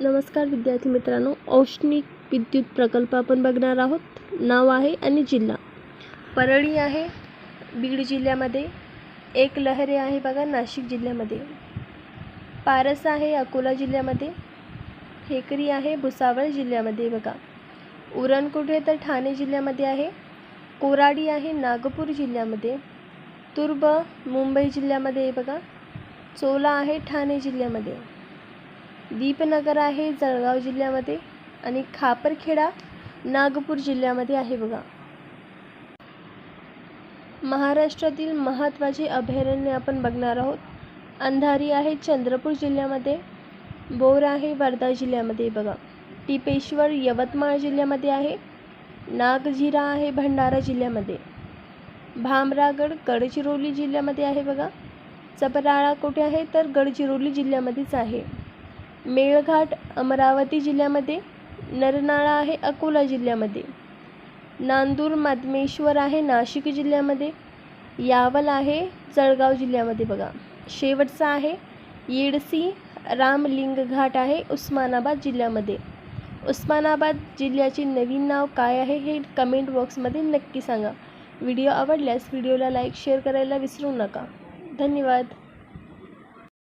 नमस्कार विद्यार्थी मित्रांनो औष्णिक विद्युत प्रकल्प आपण बघणार आहोत. नाव आहे आणि जिल्हा. परळी आहे बीड जिल्ह्यामध्ये. एक लहरे आहे बघा नाशिक जिल्ह्यामध्ये. पारस आहे अकोला जिल्ह्यामध्ये. हेकरी आहे भुसावळ जिल्ह्यामध्ये बघा. उरण कुठे तर ठाणे जिल्ह्यामध्ये आहे. कोराडी आहे नागपूर जिल्ह्यामध्ये. तुर्ब मुंबई जिल्ह्यामध्ये बघा. चोला आहे ठाणे जिल्ह्यामध्ये. दीपनगर आहे जळगाव जिल्ह्यामध्ये आणि खापरखेडा नागपूर जिल्ह्यामध्ये आहे बघा. महाराष्ट्रातील महत्त्वाची अभयारण्य आपण बघणार आहोत. अंधारी आहे चंद्रपूर जिल्ह्यामध्ये बोर आहे वर्धा जिल्ह्यामध्ये बघा. टिपेश्वर यवतमाळ जिल्ह्यामध्ये आहे नागझिरा आहे भंडारा जिल्ह्यामध्ये. भामरागड गडचिरोली जिल्ह्यामध्ये आहे बघा. चपराळा कुठे आहे? तर गडचिरोली जिल्ह्यामध्येच आहे. मेळघाट अमरावती जिल्ह्यामध्ये नरनाळा आहे अकोला जिल्ह्यामध्ये. नांदूर मादमेश्वर आहे नाशिक जिल्ह्यामध्ये यावल आहे जळगाव जिल्ह्यामध्ये बघा. शेवटचा आहे येडसी रामलिंग घाट आहे उस्मानाबाद जिल्ह्यामध्ये. उस्मानाबाद जिल्ह्याचे नवीन नाव काय आहे हे कमेंट बॉक्समध्ये नक्की सांगा. व्हिडिओ आवडल्यास व्हिडिओला लाईक शेअर करायला विसरू नका. धन्यवाद.